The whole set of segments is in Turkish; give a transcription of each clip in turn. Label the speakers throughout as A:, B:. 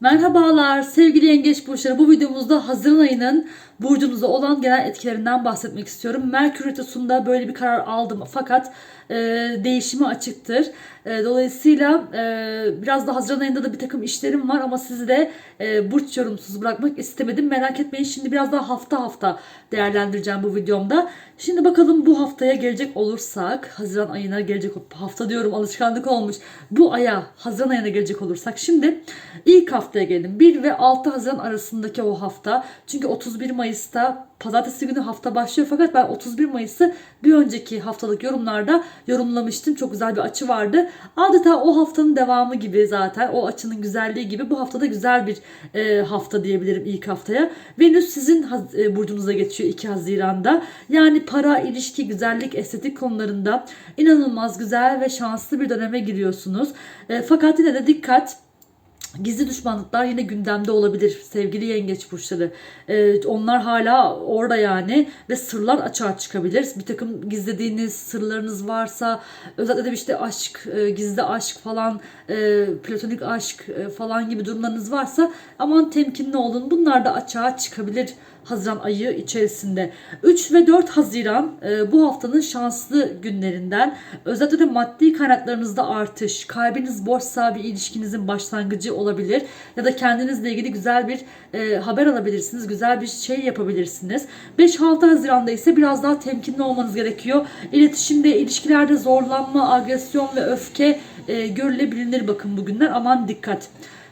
A: Merhabalar sevgili yengeç burçları. Bu videomuzda Haziran ayının burcunuza olan genel etkilerinden bahsetmek istiyorum. Merkür Retrosu'nda böyle bir karar aldım fakat e, değişime açıktır. E, dolayısıyla e, biraz da Haziran ayında da bir takım işlerim var ama sizi de e, burç yorumsuz bırakmak istemedim. Merak etmeyin şimdi biraz daha hafta hafta değerlendireceğim bu videomda. Şimdi bakalım bu haftaya gelecek olursak Haziran ayına gelecek hafta diyorum alışkanlık olmuş. Bu aya Haziran ayına gelecek olursak şimdi ilk haftaya gelin. 1 ve 6 Haziran arasındaki o hafta. Çünkü 31 Mayıs'ta pazartesi günü hafta başlıyor fakat ben 31 Mayıs'ı bir önceki haftalık yorumlarda yorumlamıştım. Çok güzel bir açı vardı. Adeta o haftanın devamı gibi zaten o açının güzelliği gibi bu haftada güzel bir e, hafta diyebilirim ilk haftaya. Venüs sizin e, burcunuza geçiyor 2 Haziran'da. Yani para, ilişki, güzellik, estetik konularında inanılmaz güzel ve şanslı bir döneme giriyorsunuz. E, fakat yine de dikkat Gizli düşmanlıklar yine gündemde olabilir sevgili yengeç burçları. Ee, onlar hala orada yani ve sırlar açığa çıkabilir. Bir takım gizlediğiniz sırlarınız varsa özellikle de işte aşk, e, gizli aşk falan, e, platonik aşk e, falan gibi durumlarınız varsa aman temkinli olun. Bunlar da açığa çıkabilir Haziran ayı içerisinde. 3 ve 4 Haziran e, bu haftanın şanslı günlerinden. Özellikle de maddi kaynaklarınızda artış, kalbiniz boşsa bir ilişkinizin başlangıcı olabilir ya da kendinizle ilgili güzel bir e, haber alabilirsiniz, güzel bir şey yapabilirsiniz. 5-6 Haziran'da ise biraz daha temkinli olmanız gerekiyor. İletişimde, ilişkilerde zorlanma, agresyon ve öfke e, görülebilir bakın bugünler. Aman dikkat.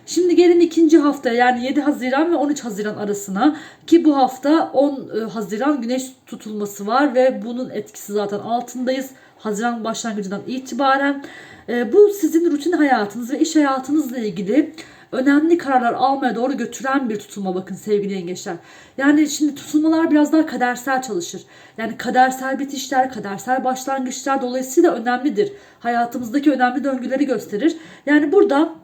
A: Şimdi gelin ikinci haftaya yani 7 Haziran ve 13 Haziran arasına ki bu hafta 10 e, Haziran güneş tutulması var ve bunun etkisi zaten altındayız. Haziran başlangıcından itibaren E, bu sizin rutin hayatınız ve iş hayatınızla ilgili önemli kararlar almaya doğru götüren bir tutulma bakın sevgili yengeçler. Yani şimdi tutulmalar biraz daha kadersel çalışır. Yani kadersel bitişler, kadersel başlangıçlar dolayısıyla önemlidir. Hayatımızdaki önemli döngüleri gösterir. Yani burada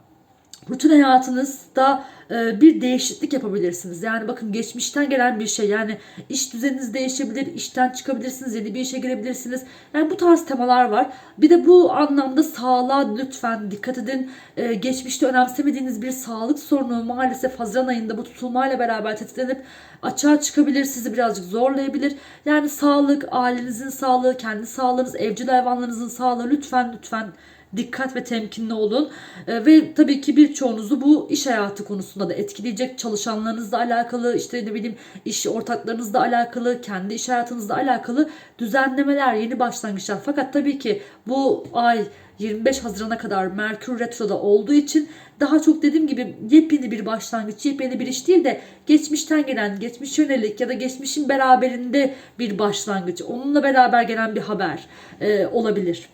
A: rutin hayatınızda e, bir değişiklik yapabilirsiniz. Yani bakın geçmişten gelen bir şey yani iş düzeniniz değişebilir, işten çıkabilirsiniz, yeni bir işe girebilirsiniz. Yani bu tarz temalar var. Bir de bu anlamda sağlığa lütfen dikkat edin. E, geçmişte önemsemediğiniz bir sağlık sorunu maalesef Haziran ayında bu tutulmayla beraber tetiklenip açığa çıkabilir, sizi birazcık zorlayabilir. Yani sağlık, ailenizin sağlığı, kendi sağlığınız, evcil hayvanlarınızın sağlığı lütfen lütfen dikkat ve temkinli olun. Ee, ve tabii ki birçoğunuzu bu iş hayatı konusunda da etkileyecek. Çalışanlarınızla alakalı, işte ne bileyim iş ortaklarınızla alakalı, kendi iş hayatınızla alakalı düzenlemeler, yeni başlangıçlar. Fakat tabii ki bu ay 25 Haziran'a kadar Merkür Retro'da olduğu için daha çok dediğim gibi yepyeni bir başlangıç, yepyeni bir iş değil de geçmişten gelen, geçmiş yönelik ya da geçmişin beraberinde bir başlangıç, onunla beraber gelen bir haber e, olabilir.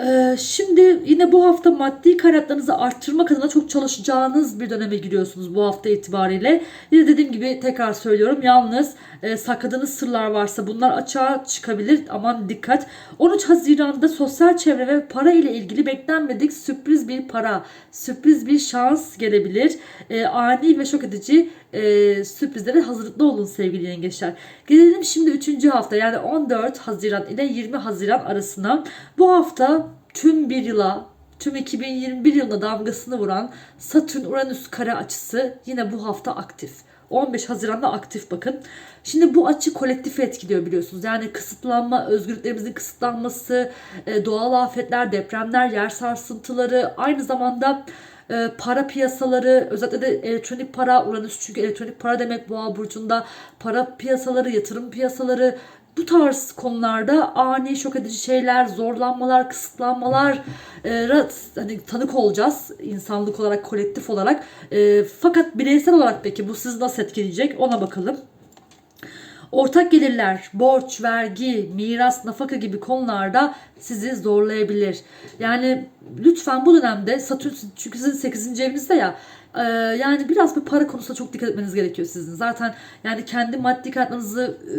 A: Ee, şimdi yine bu hafta maddi kaynaklarınızı arttırmak adına çok çalışacağınız bir döneme giriyorsunuz bu hafta itibariyle. Yine dediğim gibi tekrar söylüyorum yalnız e, sakladığınız sırlar varsa bunlar açığa çıkabilir. Aman dikkat. 13 Haziran'da sosyal çevre ve para ile ilgili beklenmedik sürpriz bir para, sürpriz bir şans gelebilir. E, ani ve şok edici e, sürprizlere hazırlıklı olun sevgili yengeçler. Gelelim şimdi 3. hafta yani 14 Haziran ile 20 Haziran arasına. Bu hafta tüm bir yıla tüm 2021 yılına damgasını vuran Satürn-Uranüs kare açısı yine bu hafta aktif. 15 Haziran'da aktif bakın. Şimdi bu açı kolektifi etkiliyor biliyorsunuz. Yani kısıtlanma, özgürlüklerimizin kısıtlanması, e, doğal afetler, depremler, yer sarsıntıları, aynı zamanda e, para piyasaları, özellikle de elektronik para, Uranüs çünkü elektronik para demek Boğa burcunda, para piyasaları, yatırım piyasaları, bu tarz konularda ani şok edici şeyler, zorlanmalar, kısıtlanmalar e, hani tanık olacağız insanlık olarak, kolektif olarak. E, fakat bireysel olarak peki bu sizi nasıl etkileyecek ona bakalım. Ortak gelirler, borç, vergi, miras, nafaka gibi konularda sizi zorlayabilir. Yani lütfen bu dönemde Satürn çünkü sizin 8. evinizde ya e, yani biraz bir para konusunda çok dikkat etmeniz gerekiyor sizin. Zaten yani kendi maddi kartlarınızı e,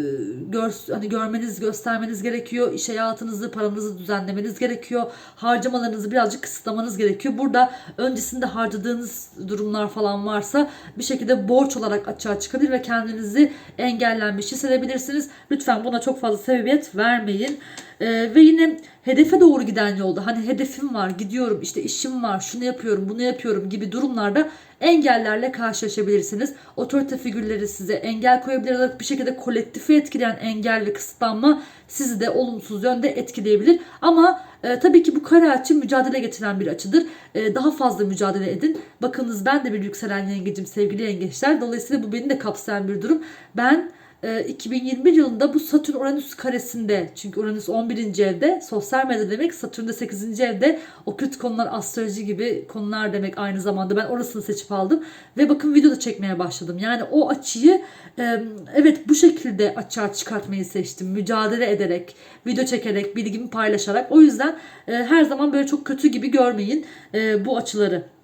A: gör, hani görmeniz, göstermeniz gerekiyor. İş hayatınızı, paranızı düzenlemeniz gerekiyor. Harcamalarınızı birazcık kısıtlamanız gerekiyor. Burada öncesinde harcadığınız durumlar falan varsa bir şekilde borç olarak açığa çıkabilir ve kendinizi engellenmiş hissedebilirsiniz. Lütfen buna çok fazla sebebiyet vermeyin. Ee, ve yine hedefe doğru giden yolda hani hedefim var, gidiyorum, işte işim var, şunu yapıyorum, bunu yapıyorum gibi durumlarda engellerle karşılaşabilirsiniz. Otorite figürleri size engel koyabilir bir şekilde kolektifi etkileyen engel ve kısıtlanma sizi de olumsuz yönde etkileyebilir. Ama e, tabii ki bu kare açı mücadele getiren bir açıdır. E, daha fazla mücadele edin. Bakınız ben de bir yükselen yengecim sevgili yengeçler. Dolayısıyla bu beni de kapsayan bir durum. Ben e, 2021 yılında bu Satürn Uranüs karesinde çünkü Uranüs 11. evde sosyal medya demek Satürn de 8. evde okült konular astroloji gibi konular demek aynı zamanda ben orasını seçip aldım ve bakın video çekmeye başladım yani o açıyı e, evet bu şekilde açığa çıkartmayı seçtim mücadele ederek video çekerek bilgimi paylaşarak o yüzden e, her zaman böyle çok kötü gibi görmeyin e, bu açıları.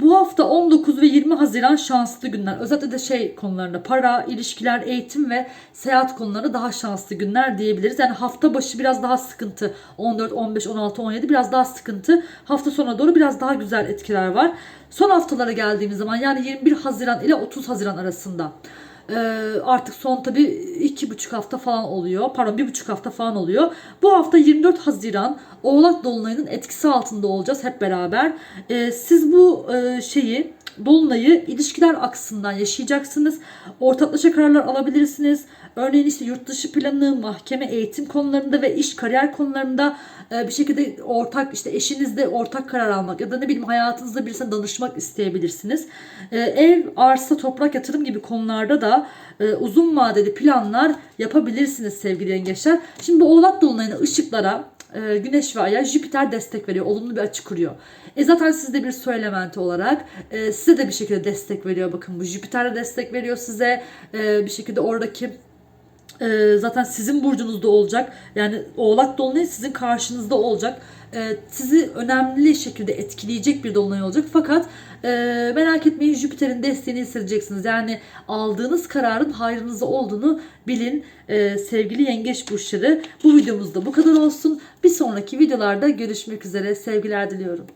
A: Bu hafta 19 ve 20 Haziran şanslı günler. Özellikle de şey konularında para, ilişkiler, eğitim ve seyahat konularında daha şanslı günler diyebiliriz. Yani hafta başı biraz daha sıkıntı. 14, 15, 16, 17 biraz daha sıkıntı. Hafta sonuna doğru biraz daha güzel etkiler var. Son haftalara geldiğimiz zaman yani 21 Haziran ile 30 Haziran arasında. Ee, artık son tabi iki buçuk hafta falan oluyor. Pardon bir buçuk hafta falan oluyor. Bu hafta 24 Haziran Oğlak Dolunay'ın etkisi altında olacağız hep beraber. Ee, siz bu e, şeyi Dolunay'ı ilişkiler aksından yaşayacaksınız. Ortaklaşa kararlar alabilirsiniz. Örneğin işte yurt dışı planı, mahkeme, eğitim konularında ve iş kariyer konularında e, bir şekilde ortak işte eşinizle ortak karar almak ya da ne bileyim hayatınızda birisine danışmak isteyebilirsiniz. E, ev, arsa, toprak yatırım gibi konularda da e, uzun vadeli planlar yapabilirsiniz sevgili yengeçler. Şimdi bu oğlak dolunayına ışıklara e, Güneş ve Ay'a Jüpiter destek veriyor. Olumlu bir açı kuruyor. E zaten siz de bir su elementi olarak e, size de bir şekilde destek veriyor. Bakın bu Jüpiter de destek veriyor size. E, bir şekilde oradaki e, zaten sizin burcunuzda olacak. Yani Oğlak Dolunay sizin karşınızda olacak. E, sizi önemli şekilde etkileyecek bir dolunay olacak. Fakat e, merak etmeyin Jüpiter'in desteğini hissedeceksiniz. Yani aldığınız kararın hayrınıza olduğunu bilin e, sevgili yengeç burçları. Bu videomuzda bu kadar olsun. Bir sonraki videolarda görüşmek üzere. Sevgiler diliyorum.